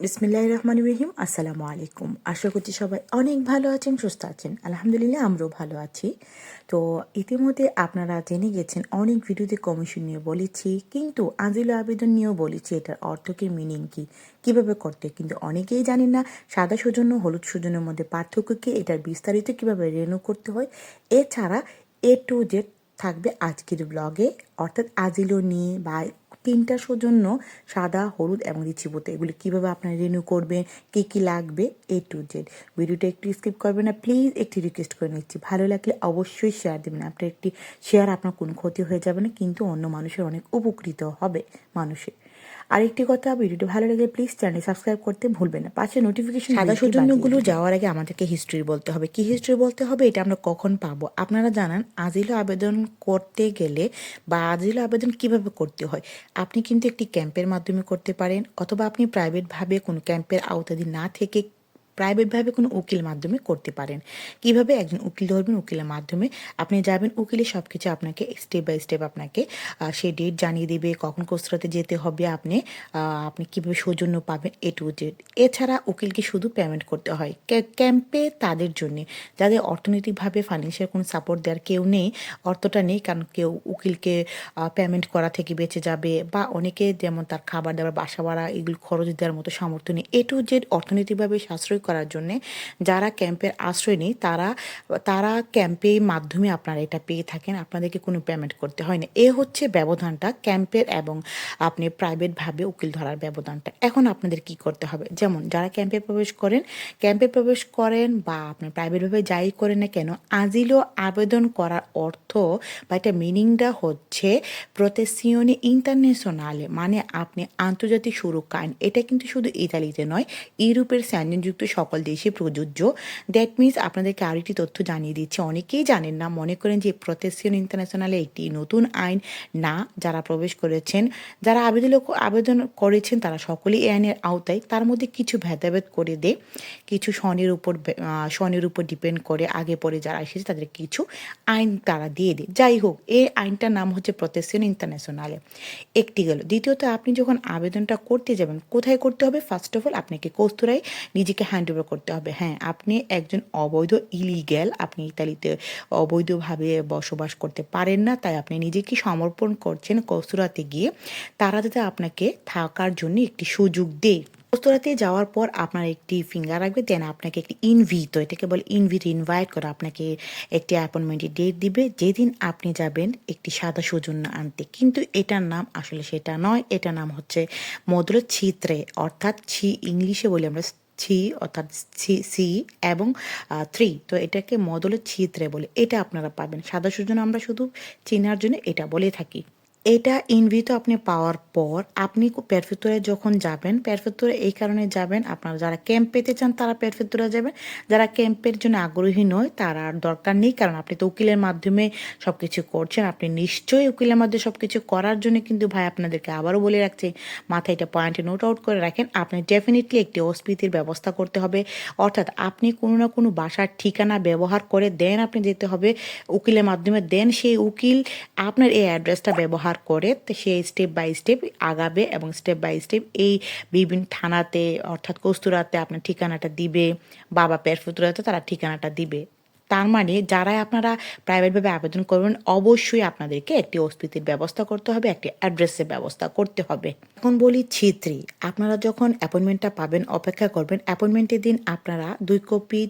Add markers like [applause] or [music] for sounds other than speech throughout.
বিসমিল্লাহ রহমান রহিম। আসসালামু আলাইকুম আশা করছি সবাই অনেক ভালো আছেন, সুস্থ আছেন। আলহামদুলিল্লাহ, আমরাও ভালো আছি। তো ইতিমধ্যে আপনারা জেনে গেছেন, অনেক ভিডিওতে কমিশন নিয়ে বলেছি, কিন্তু আজিল আবেদন নিয়েও বলেছি, এটার অর্থ কি মিনিং কি, কীভাবে করতে। কিন্তু অনেকেই জানেন না, সাদা সৌজন্য, হলুদ সৌজন্যের মধ্যে পার্থক্য কি, এটার বিস্তারিত কীভাবে রেনু করতে হয়। এছাড়া এ টু জেড থাকবে আজকের ব্লগে, অর্থাৎ আজিলো নিয়ে বা তিনটা জন্য সাদা, হলুদ এবং দিচ্ছি বোতে। এগুলি কীভাবে আপনারা রিনিউ করবেন, কী কী লাগবে এ টু জেড ভিডিওটা একটু স্কিপ করবেন না প্লিজ একটি রিকোয়েস্ট করে নিচ্ছি। ভালো লাগলে অবশ্যই শেয়ার দেবেন। আপনার একটি শেয়ার আপনার কোনো ক্ষতি হয়ে যাবে না, কিন্তু অন্য মানুষের অনেক উপকৃত হবে মানুষের। আরেকটি কথা ভিডিওটি ভালো লাগলে প্লিজ চ্যানেল সাবস্ক্রাইব করতে ভুলবেন না। পাশে নোটিফিকেশন সাদা সৌজন্যগুলো যাওয়ার আগে আমাদেরকে হিস্ট্রি বলতে হবে। কি হিস্ট্রি বলতে হবে? এটা আমরা কখন পাবো? আপনারা জানান আজিল আবেদন করতে গেলে বা আজিল আবেদন কীভাবে করতে হয়? আপনি কিন্তু একটি ক্যাম্পের মাধ্যমে করতে পারেন অথবা আপনি প্রাইভেটভাবে কোনো ক্যাম্পের আওতাধীন না থেকে প্রাইভেটভাবে কোনো উকিল মাধ্যমে করতে পারেন। কীভাবে একজন উকিল ধরবেন উকিলের মাধ্যমে? আপনি যাবেন উকিলে সব কিছু আপনাকে স্টেপ বাই স্টেপ আপনাকে সে ডেট জানিয়ে দেবে, কখন কোস্তাতে যেতে হবে আপনি আপনি কীভাবে সৌজন্য পাবেন এ টু জেড এছাড়া উকিলকে শুধু পেমেন্ট করতে হয়। ক্যাম্পে তাদের জন্যে। যাদের অর্থনৈতিকভাবে ফাইন্যান্সিয়াল কোনো সাপোর্ট দেওয়ার কেউ নেই, অর্থটা নেই, কারণ কেউ উকিলকে পেমেন্ট করা থেকে বেঁচে যাবে বা অনেকে যেমন তার খাবার দাবার, বাসা ভাড়া, এগুলো খরচ দেওয়ার মতো সামর্থ্য নেই। এ টু জেড অর্থনৈতিকভাবে সাশ্রয় করার জন্য যারা ক্যাম্পের আশ্রয় নেই, তারা তারা ক্যাম্পের মাধ্যমে আপনারা এটা পেয়ে থাকেন। আপনাদেরকে কোনো পেমেন্ট করতে হয় না এ হচ্ছে ব্যবধানটা ক্যাম্পের এবং আপনি প্রাইভেটভাবে উকিল ধরার ব্যবধানটা। এখন আপনাদের কি করতে হবে? যেমন যারা ক্যাম্পে প্রবেশ করেন, ক্যাম্পে প্রবেশ করেন বা আপনি প্রাইভেটভাবে যাই করেন না কেন, আজিলও আবেদন করার অর্থ বা এটা মিনিংটা হচ্ছে প্রতেসিওনে ইন্টারন্যাশনালে মানে আপনি আন্তর্জাতিক সুরক্ষা আইন। এটা কিন্তু শুধু ইতালিতে নয়, ইউরোপের স্যান্ডেনযুক্ত সকল দেশে প্রযোজ্য। দ্যাট মিনস আপনাদেরকে আরেকটি তথ্য জানিয়ে দিচ্ছে। অনেকেই জানেন না, মনে করেন যে প্রতেশিয়ন ইন্টারন্যাশনালে একটি নতুন আইন না যারা প্রবেশ করেছেন, যারা আবেদন আবেদন করেছেন তারা সকলেই এই আইনের আওতায়। তার মধ্যে কিছু ভেদাভেদ করে দেয় কিছু সনের উপর সনের উপর ডিপেন্ড করে আগে পরে যারা এসেছে তাদের কিছু আইন তারা দিয়ে দেয় যাই হোক, এই আইনটার নাম হচ্ছে প্রতেশিয়ন ইন্টারন্যাশনালে একটি গেল। দ্বিতীয়ত, আপনি যখন আবেদনটা করতে যাবেন, কোথায় করতে হবে? ফার্স্ট অফ অল আপনাকে কস্তুরাই নিজেকে হ্যান্ড ওভার করতে হবে। হ্যাঁ আপনি একজন অবৈধ ইলিগ্যাল আপনি ইতালিতে অবৈধভাবে বসবাস করতে পারেন না, তাই আপনি নিজেকে সমর্পণ করছেন কস্তুরাতে গিয়ে। তারা যাতে আপনাকে থাকার জন্য একটি সুযোগ দেয়। রেস্তোরাঁতে যাওয়ার পর আপনার একটি ফিঙ্গার রাখবে দেন আপনাকে একটি ইনভিট এটাকে বলে ইনভিট ইনভাইট করে আপনাকে একটি অ্যাপয়েন্টমেন্টের ডেট দিবে। যেদিন আপনি যাবেন একটি সাদা সৌজন্য আনতে। কিন্তু এটার নাম আসলে সেটা নয়, এটার নাম হচ্ছে মধুর ছিত্রে অর্থাৎ ছি ইংলিশে বলি আমরা ছি, অর্থাৎ সি এবং থ্রি তো এটাকে মদলের ছিত্রে বলে। এটা আপনারা পাবেন। সাদা সুজন আমরা শুধু চেনার জন্য এটা বলে থাকি। এটা ইনভিটো আপনি পাওয়ার পর, আপনি পেরফেক্টোরে যখন যাবেন পেরফেক্টোরে এই কারণে যাবেন, আপনারা যারা ক্যাম্প পেতে চান তারা পেরফেক্টোরে যাবেন, যারা ক্যাম্পের জন্য আগ্রহী নয় তার আর দরকার নেই, কারণ আপনি তো উকিলের মাধ্যমে সব কিছু করছেন, আপনি নিশ্চয়ই উকিলের মাধ্যমে সব কিছু করার জন্য কিন্তু ভাই আপনাদেরকে আবারও বলে রাখছে, মাথায় এটা পয়েন্টে নোট আউট করে রাখেন, আপনি ডেফিনেটলি একটি অস্পিতির ব্যবস্থা করতে হবে, অর্থাৎ আপনি কোনো না কোনো বাসার ঠিকানা ব্যবহার করে দেন, আপনি যেতে হবে উকিলের মাধ্যমে, দেন সেই উকিল আপনার এই অ্যাড্রেসটা ব্যবহার পার করে সে স্টেপ বাই স্টেপ আগাবে এবং স্টেপ বাই স্টেপ এই বিভিন্ন থানাতে অর্থাৎ কস্তুরাতে আপনার ঠিকানাটা দিবে, বাবা পেরফুতুরাতে তারা ঠিকানাটা দিবে। তার মানে যারাই আপনারা প্রাইভেটভাবে আবেদন করবেন, অবশ্যই আপনাদেরকে একটি অস্তিত্বের ব্যবস্থা করতে হবে, একটি অ্যাড্রেসের ব্যবস্থা করতে হবে। এখন বলি ছিত্রি আপনারা যখন অ্যাপয়েন্টমেন্টটা পাবেন, অপেক্ষা করবেন অ্যাপয়েন্টমেন্টের দিন আপনারা দুই কপি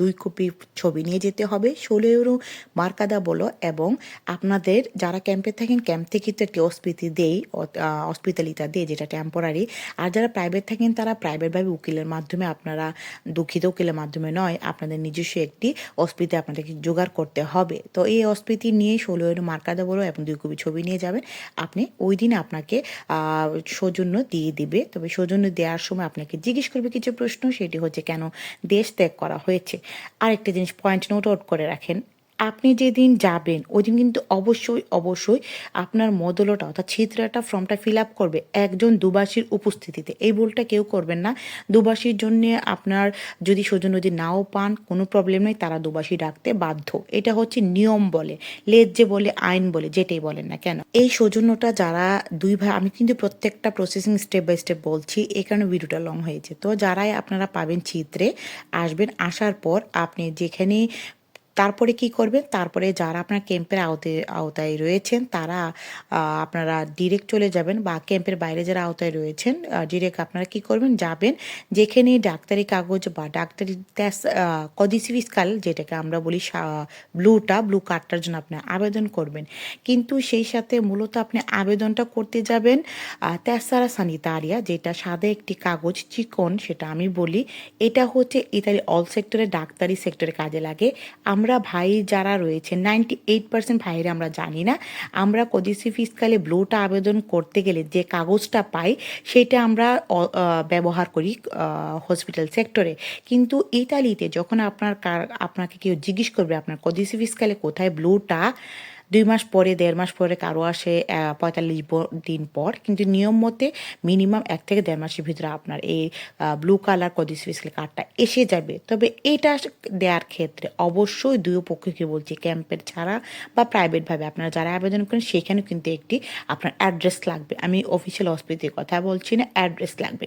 দুই কপি ছবি নিয়ে যেতে হবে, ষোলো মার্কাদা বলো এবং আপনাদের যারা ক্যাম্পে থাকেন ক্যাম্প থেকে তো একটি অস্পিতি দেই হসপিটালিটা দেয় যেটা টেম্পোরারি আর যারা প্রাইভেট থাকেন, তারা প্রাইভেটভাবে উকিলের মাধ্যমে, আপনারা দুঃখিত উকিলের মাধ্যমে নয়, আপনাদের নিজস্ব একটি অস্পিতি আপনাদেরকে জোগাড় করতে হবে। তো এই অস্ফীতি নিয়ে ষোলো এর মার্কাদা বলো এবং দুই কপি ছবি নিয়ে যাবেন। আপনি ওই দিন আপনাকে সৌজন্য দিয়ে দিবে। তবে সৌজন্য দেওয়ার সময় আপনাকে জিজ্ঞেস করবে কিছু প্রশ্ন, সেটি হচ্ছে কেন দেশ ত্যাগ করা হয়েছে? আরেকটা জিনিস পয়েন্ট নোট আউট করে রাখেন। আপনি যেদিন যাবেন ওই দিন কিন্তু অবশ্যই অবশ্যই আপনার মদলটা, অর্থাৎ ছিদ্রাটা, ফর্মটা ফিল আপ করবে একজন দুবাসীর উপস্থিতিতে। এই ভুলটা কেউ করবেন না। দুবাসীর জন্য আপনার যদি সৌজন্য যদি নাও পান, কোনো প্রবলেম নেই, তারা দুবাসী ডাকতে বাধ্য। এটা হচ্ছে নিয়ম বলে লেজ যে বলে, আইন বলে, যেটাই বলেন না কেন। এই সৌজন্যটা যারা দুই ভাই, আমি কিন্তু প্রত্যেকটা প্রসেসিং স্টেপ বাই স্টেপ বলছি এই কারণে ভিডিওটা লং হয়েছে। তো যারাই আপনারা পাবেন চিত্রে আসবেন, আসার পর আপনি যেখানে তারপরে কি করবেন? তারপরে যারা আপনার ক্যাম্পের আওতায় আওতায় রয়েছেন, তারা আপনারা ডিরেক্ট চলে যাবেন বা ক্যাম্পের বাইরে যারা আওতায় রয়েছেন ডিরেক্ট আপনারা কি করবেন? যাবেন যেখানে ডাক্তারি কাগজ বা ডাক্তারি কদিসিভিসকাল যেটাকে আমরা বলি ব্লুটা, ব্লু কার্ডটার জন্য আপনি আবেদন করবেন। কিন্তু সেই সাথে মূলত আপনি আবেদনটা করতে যাবেন তেসারা সানিতারিয়া যেটা সাদা একটি কাগজ, চিকন সেটা আমি বলি। এটা হচ্ছে ইতালি অল সেক্টরে ডাক্তারি সেক্টরে কাজে লাগে। আমরা ভাই যারা রয়েছে নাইনটি এইট পার্সেন্ট ভাইয়েরা আমরা জানি না, আমরা কদিসি ফিসকালে ব্লুটা আবেদন করতে গেলে যে কাগজটা পাই, সেটা আমরা ব্যবহার করি হসপিটাল সেক্টরে কিন্তু ইতালিতে যখন আপনার আপনাকে কেউ জিজ্ঞেস করবে, আপনার কদিসি ফিসকালে কোথায় ব্লুটা দুই মাস পরে, দেড় মাস পরে কারও আসে পঁয়তাল্লিশ দিন পর। কিন্তু নিয়ম মতে মিনিমাম এক থেকে দেড় মাসের ভিতরে আপনার এই ব্লু কালার কদিস কদিসফিসিয়াল কার্ডটা এসে যাবে। তবে এটা দেওয়ার ক্ষেত্রে অবশ্যই দুই পক্ষকে বলছি ক্যাম্পের ছাড়া বা প্রাইভেটভাবে আপনারা যারা আবেদন করেন সেখানে কিন্তু একটি আপনার অ্যাড্রেস লাগবে। আমি অফিসিয়াল হসপিটালের কথা বলছি না অ্যাড্রেস লাগবে।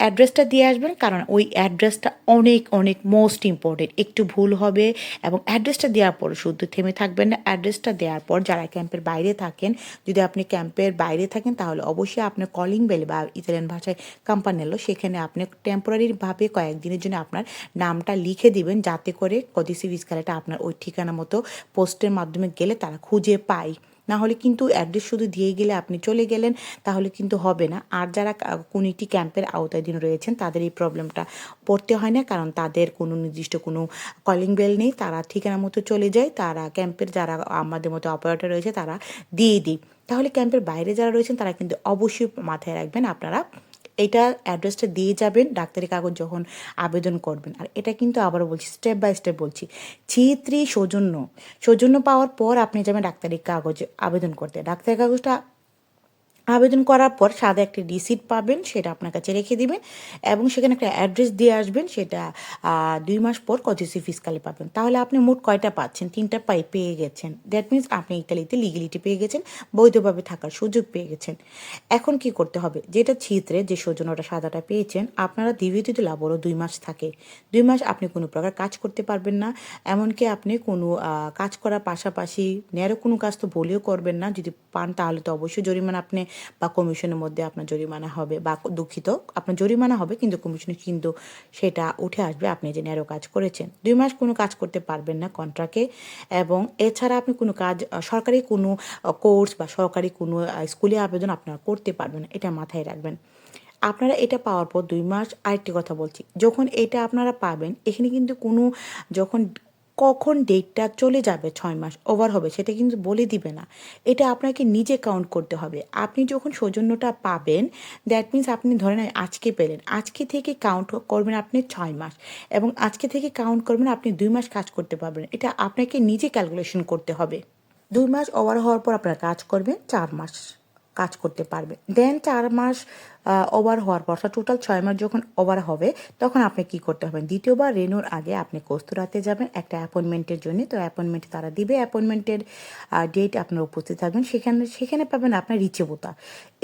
অ্যাড্রেসটা দিয়ে আসবেন, কারণ ওই অ্যাড্রেসটা অনেক অনেক মোস্ট ইম্পর্টেন্ট একটু ভুল হবে এবং অ্যাড্রেসটা দেওয়ার পর শুধু থেমে থাকবেন না, অ্যাড্রেসটা দেওয়ার পর যারা ক্যাম্পের বাইরে থাকেন, যদি আপনি ক্যাম্পের বাইরে থাকেন, তাহলে অবশ্যই আপনার কলিং বেল বা ইতালিয়ান ভাষায় কাম্পানেলো সেখানে আপনি টেম্পোরারিভাবে কয়েকদিনের জন্য আপনার নামটা লিখে দিবেন, যাতে করে কদিসি ভিসকালেটা আপনার ওই ঠিকানা মতো পোস্টের মাধ্যমে গেলে তারা খুঁজে পায়। না হলে কিন্তু অ্যাড্রেস শুধু দিয়ে গেলে আপনি চলে গেলেন, তাহলে কিন্তু হবে না। আর যারা কোনিটি ক্যাম্পের আওতাধীন রয়েছেন, তাদের এই প্রবলেমটা পড়তে হয় না, কারণ তাদের কোনো নির্দিষ্ট কোনো কলিং বেল নেই। তারা ঠিকানা মতো চলে যায়, তারা ক্যাম্পের যারা আমাদের মতো অপারেটর রয়েছে, তারা দিয়ে দিই। তাহলে ক্যাম্পের বাইরে যারা রয়েছেন, তারা কিন্তু অবশ্যই মাথায় রাখবেন, আপনারা এটা অ্যাড্রেসটা দিয়ে যাবেন, ডাক্তারি কাগজ যখন আবেদন করবেন। আর এটা কিন্তু আবারও বলছি স্টেপ বাই স্টেপ বলছি। ছিত্রি সৌজন্য সৌজন্য পাওয়ার পর আপনি যাবেন ডাক্তারি কাগজ আবেদন করতে। ডাক্তারি কাগজটা আবেদন করার পর সাদা একটি রিসিট পাবেন, সেটা আপনার কাছে রেখে দিবেন এবং সেখানে একটা অ্যাড্রেস দিয়ে আসবেন, সেটা দুই মাস পর কজিসি ফিসকালে পাবেন। তাহলে আপনি মোট কয়টা পাচ্ছেন? তিনটা পাই, পেয়ে গেছেন। দ্যাট মিন্স আপনি ইতালিতে লিগেলিটি পেয়ে গেছেন, বৈধভাবে থাকার সুযোগ পেয়ে গেছেন। এখন কি করতে হবে? যেটা ছিত্রে যে সৌজন্যটা সাদাটা পেয়েছেন, আপনারা দিবিদিতে লাভরও দুই মাস থাকে। দুই মাস আপনি কোনো প্রকার কাজ করতে পারবেন না, এমনকি আপনি কোনো কাজ করার পাশাপাশি, ন্যারো কোনো কাজ তো বলেও করবেন না। যদি পান তাহলে তো অবশ্যই জরিমানা আপনি বা কমিশনের মধ্যে আপনার জরিমানা হবে বা দুঃখিত, আপনার জরিমানা হবে, কিন্তু কমিশনে কিন্তু সেটা উঠে আসবে। আপনি যে ন্যারো কাজ করেছেন, দুই মাস কোনো কাজ করতে পারবেন না কন্ট্রাক্টে এবং এছাড়া আপনি কোনো কাজ সরকারি কোনো কোর্স বা সরকারি কোনো স্কুলে আবেদন আপনারা করতে পারবেন এটা মাথায় রাখবেন। আপনারা এটা পাওয়ার পর দুই মাস আরেকটি কথা বলছি, যখন এটা আপনারা পাবেন, এখানে কিন্তু কোনো, যখন কখন ডেটটা চলে যাবে ছয় মাস ওভার হবে, সেটা কিন্তু বলে দিবে না। এটা আপনাকে নিজে কাউন্ট করতে হবে। আপনি যখন সৌজন্যটা পাবেন দ্যাট মিন্স আপনি ধরে নেন আজকে পেলেন। আজকে থেকে কাউন্ট করবেন আপনি ছয় মাস এবং আজকে থেকে কাউন্ট করবেন আপনি দুই মাস কাজ করতে পারবেন। এটা আপনাকে নিজে ক্যালকুলেশন করতে হবে। দুই মাস ওভার হওয়ার পর আপনারা কাজ করবেন, চার মাস কাজ করতে পারবে দেন চার মাস ওভার হওয়ার পর, অর্থাৎ টোটাল ছয় মাস যখন ওভার হবে, তখন আপনি কি করতে হবে? দ্বিতীয়বার রেনুর আগে আপনি কস্তুরাতে যাবেন একটা অ্যাপয়েন্টমেন্টের জন্য। তো অ্যাপয়েন্টমেন্ট তারা দিবে অ্যাপয়েন্টমেন্টের ডেট আপনার উপস্থিত থাকবেন। সেখানে সেখানে পাবেন আপনার রিচেবোতা।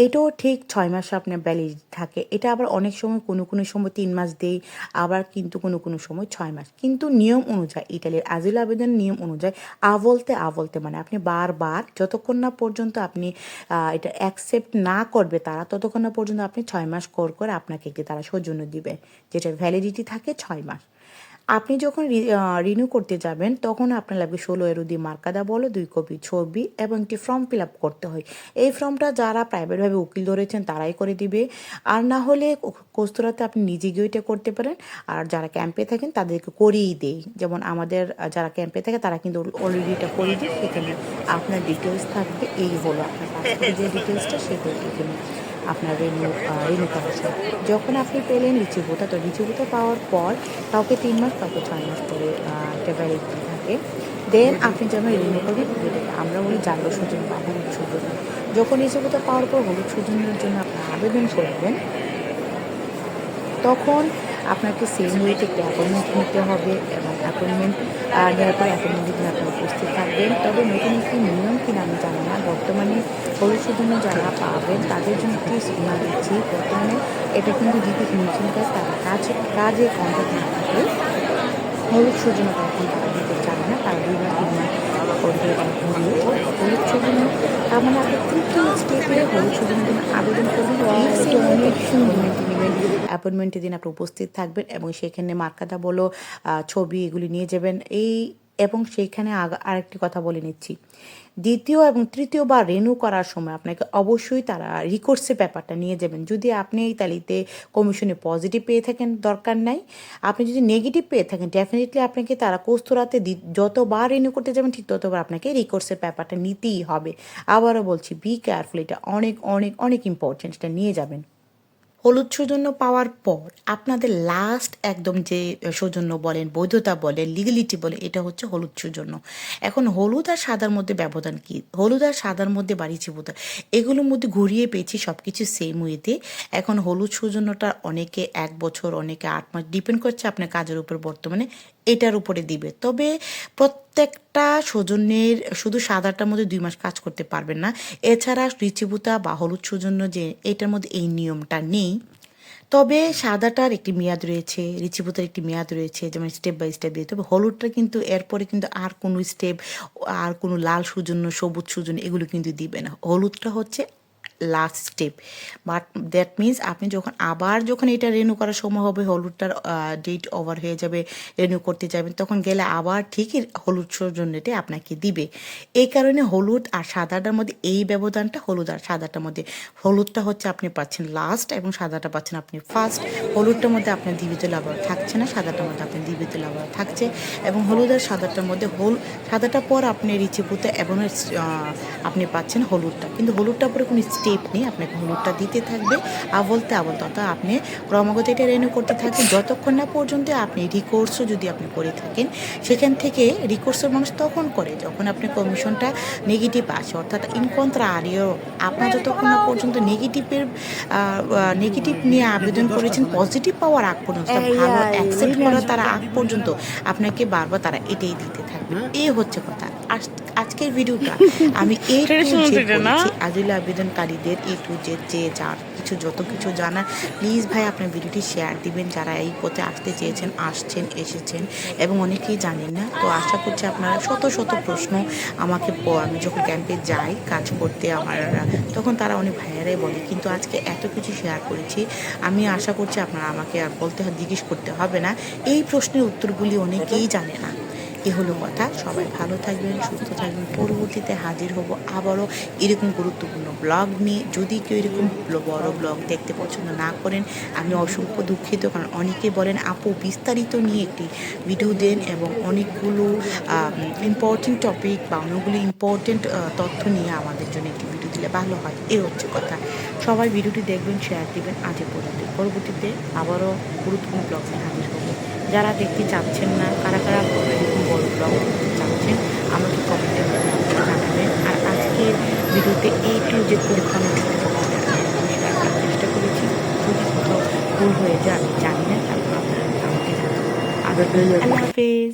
এটাও ঠিক ছয় মাস আপনার ভ্যালিডিটি থাকে। এটা আবার অনেক সময় কোনো কোনো সময় তিন মাস দেই, আবার কিন্তু কোনো কোনো সময় ছয় মাস। কিন্তু নিয়ম অনুযায়ী ইটালির আজিল আবেদন নিয়ম অনুযায়ী, আবলতে আবলতে মানে আপনি বারবার, যতক্ষণ না পর্যন্ত আপনি এটা অ্যাকসেপ্ট না করবে তারা, ততক্ষণ না পর্যন্ত আপনি ছয় মাস কর করে আপনাকে একটি তারা সৌজন্য দিবে। যেটা ভ্যালিডিটি থাকে ছয় মাস। আপনি যখন রিনিউ করতে যাবেন, তখন আপনার লাগবে ষোলো এরুদি মার্কাদা বলো, দুই কপি ছবি এবং একটি ফর্ম ফিল আপ করতে হয়। এই ফর্মটা যারা প্রাইভেটভাবে উকিল ধরেছেন, তারাই করে দিবে। আর না হলে কস্তুরাতে আপনি নিজে গিয়ে এটা করতে পারেন। আর যারা ক্যাম্পে থাকেন, তাদেরকে করিয়েই দেই। যেমন আমাদের যারা ক্যাম্পে থাকে, তারা কিন্তু অলরেডি এটা করে দিই সেখানে আপনার ডিটেলস থাকবে, এই হলো আপনার যে ডিটেলসটা সেটা এখানে আপনার রেনু রেনু করেছে যখন আপনি পেলেন লিচুবোতা তো লিচুবোতা পাওয়ার পর কাউকে তিন মাস, কাউকে ছয় মাস করে একটা ভ্যালিডিটি থাকে। দেন আপনি যেন রিনিউ করবেন, আমরা বলি জাগ্র সুজন বা হলুদ সূচন। যখন লিচু পাওয়ার পর হলুদ সুজনের জন্য আপনি আবেদন করবেন তখন আপনাকে সেম ওয়েতে একটি অ্যাপয়েন্টমেন্ট নিতে হবে এবং অ্যাপয়েন্টমেন্ট নেওয়ার পর অ্যাপয়েন্টমেন্টের দিন আপনি উপস্থিত থাকবেন। তবে নতুন একটি নিয়ম কিনা আমি জানি না। বর্তমানে জন্য যারা পাবেন, তাদের জন্য একটি স্কিমা দিচ্ছি। বর্তমানে এটা কিন্তু দিতে হিমশিম কাজ তারা কাজ কাজে কন্ট্যাক্ট না থাকে হলুদ সূর্যনা এখন তারা দিতে চায় না। তারা দুই মাস, তিন মাস হলুদ সূর্যনা তার মানে আপনি তৃতীয় স্টেপে হলুদ সূর্যনার জন্য আবেদন করবেন। অ্যাপয়েন্টমেন্টের দিন আপনি উপস্থিত থাকবেন এবং সেখানে মার্কাদা বলো ছবি এগুলি নিয়ে যাবেন। এই এবং সেইখানে আরেকটি কথা বলে নিচ্ছি। দ্বিতীয় এবং তৃতীয়বার রেনু করার সময় আপনাকে অবশ্যই তারা রিকোর্সের ব্যাপারটা নিয়ে যাবেন। যদি আপনি এই তালিতে কমিশনে পজিটিভ পেয়ে থাকেন, দরকার নাই। আপনি যদি নেগেটিভ পেয়ে থাকেন ডেফিনেটলি আপনাকে তারা কোস্তরাতে যতবার রেনু করতে যাবেন, ঠিক ততবার আপনাকে রিকোর্সের ব্যাপারটা নিতেই হবে। আবারও বলছি বি কেয়ারফুল এটা অনেক অনেক অনেক ইম্পর্টেন্ট এটা নিয়ে যাবেন। হলুদ সৌজন্য পাওয়ার পর আপনাদের লাস্ট একদম যে সৌজন্য বলেন, বৈধতা বলেন লিগালিটি বলে, এটা হচ্ছে হলুদ সৌজন্য। এখন হলুদ আর সাদার মধ্যে ব্যবধান কি? হলুদ আর সাদার মধ্যে বাড়ি চিবুতা এগুলোর মধ্যে ঘুরিয়ে পেয়েছি সব কিছু সেম ওয়েতে এখন হলুদ সৌজন্যটা অনেকে এক বছর, অনেকে আট মাস ডিপেন্ড করছে আপনার কাজের উপর বর্তমানে, এটার উপরে দিবে। তবে প্রত্যেকটা সৌজন্যের শুধু সাদাটার মধ্যে দুই মাস কাজ করতে পারবেন না। এছাড়া রিচিবুতা বা হলুদ সৌজন্য যে এটার মধ্যে এই নিয়মটা নেই। তবে সাদাটার একটি মেয়াদ রয়েছে রিচিবুতার একটি মেয়াদ রয়েছে, যেমন স্টেপ বাই স্টেপ দিয়ে। তবে হলুদটা কিন্তু এরপরে কিন্তু আর কোনো স্টেপ আর কোনো লাল সুজন্য, সবুজ সুজন্য এগুলো কিন্তু দিবে না। হলুদটা হচ্ছে last step but that means আপনি যখন আবার যখন এটা রেনু করার সময় হবে, হলুদটার ডেট ওভার হয়ে যাবে রেনু করতে যাবেন, তখন গেলে আবার ঠিকই হলুদ সৌজন্যটি আপনাকে দিবে। এই কারণে হলুদ আর সাদাটার মধ্যে, এই ব্যবধানটা হলুদ আর সাদাটার মধ্যে। হলুদটা হচ্ছে আপনি পাচ্ছেন লাস্ট এবং সাদাটা পাচ্ছেন আপনি ফার্স্ট হলুদটার মধ্যে আপনার দ্বিবিত লাভ থাকছে না, সাদাটার মধ্যে আপনার দ্বিবিত লাভ থাকছে। এবং হলুদ আর সাদাটার মধ্যে হল সাদাটার পর আপনি রিচিপুতে এবং আপনি পাচ্ছেন হলুদটা। কিন্তু হলুদটার পরে কোনো স্টেপ নেই আপনাকে হলুদটা দিতে থাকবে। আবলতে আবলতে আপনি ক্রমাগত এটা রেনু করতে থাকবেন যতক্ষণ না পর্যন্ত আপনি রিকোর্সও যদি আপনি করে থাকেন সেখান থেকে রিকোর্সের মানুষ তখন করে যখন আপনি কমিশনটা নেগেটিভ আসে। অর্থাৎ ইনকন্ট্রারিও আপনার যতক্ষণ না পর্যন্ত নেগেটিভের নেগেটিভ নিয়ে আবেদন করেছেন পজিটিভ পাওয়ার আগ পর্যন্ত অর্থাৎ ভালো অ্যাকসেপ্ট করার তারা আগ পর্যন্ত আপনাকে বারবার তারা এটাই দিতে থাকবে। এই হচ্ছে কথা। আজকের ভিডিওটা [laughs] আমি এই আদিল আবেদনকারীদের এ টু জেড যে যার কিছু যত কিছু জানা প্লিজ ভাই আপনার ভিডিওটি শেয়ার দিবেন। যারা এই পথে আসতে চেয়েছেন আসছেন এসেছেন এবং অনেকেই জানেন না তো আশা করছি আপনারা শত শত প্রশ্ন আমাকে আমি যখন ক্যাম্পে যাই কাজ করতে আমার তখন তারা অনেক ভাইয়ারাই বলে কিন্তু আজকে এত কিছু শেয়ার করেছি আমি আশা করছি আপনারা আমাকে আর বলতে জিজ্ঞেস করতে হবে না। এই প্রশ্নের উত্তরগুলি অনেকেই জানে না। এ হলো কথা। সবাই ভালো থাকবেন, সুস্থ থাকবেন। পরবর্তীতে হাজির হব আবারও এরকম গুরুত্বপূর্ণ ব্লগ নিয়ে। যদি কেউ এরকম বড় ব্লগ দেখতে পছন্দ না করেন, আমি অসংখ্য দুঃখিত, কারণ অনেকে বলেন, আপু, বিস্তারিত নিয়ে একটি ভিডিও দেন এবং অনেকগুলো ইম্পর্টেন্ট টপিক বা অনেকগুলো ইম্পর্টেন্ট তথ্য নিয়ে আমাদের জন্য একটি ভিডিও দিলে ভালো হয়। এ হচ্ছে কথা। সবাই ভিডিওটি দেখবেন শেয়ার দিবেন। আজ পর্যন্ত পরবর্তীতে আবারও গুরুত্বপূর্ণ ব্লগ নিয়ে হাজির হব। যারা দেখতে চাচ্ছেন না, কারা কারা এরকম বড় ব্লগ চাচ্ছেন, আমাকে কমেন্টে জানাবেন। আর আজকের ভিডিওতে এই টু যে করার চেষ্টা করেছি, যদি কোথাও ভুল হয়ে যায় জানি না, তারপর আপনারা আমাকে জানাবেন। আল্লাহ হাফেজ।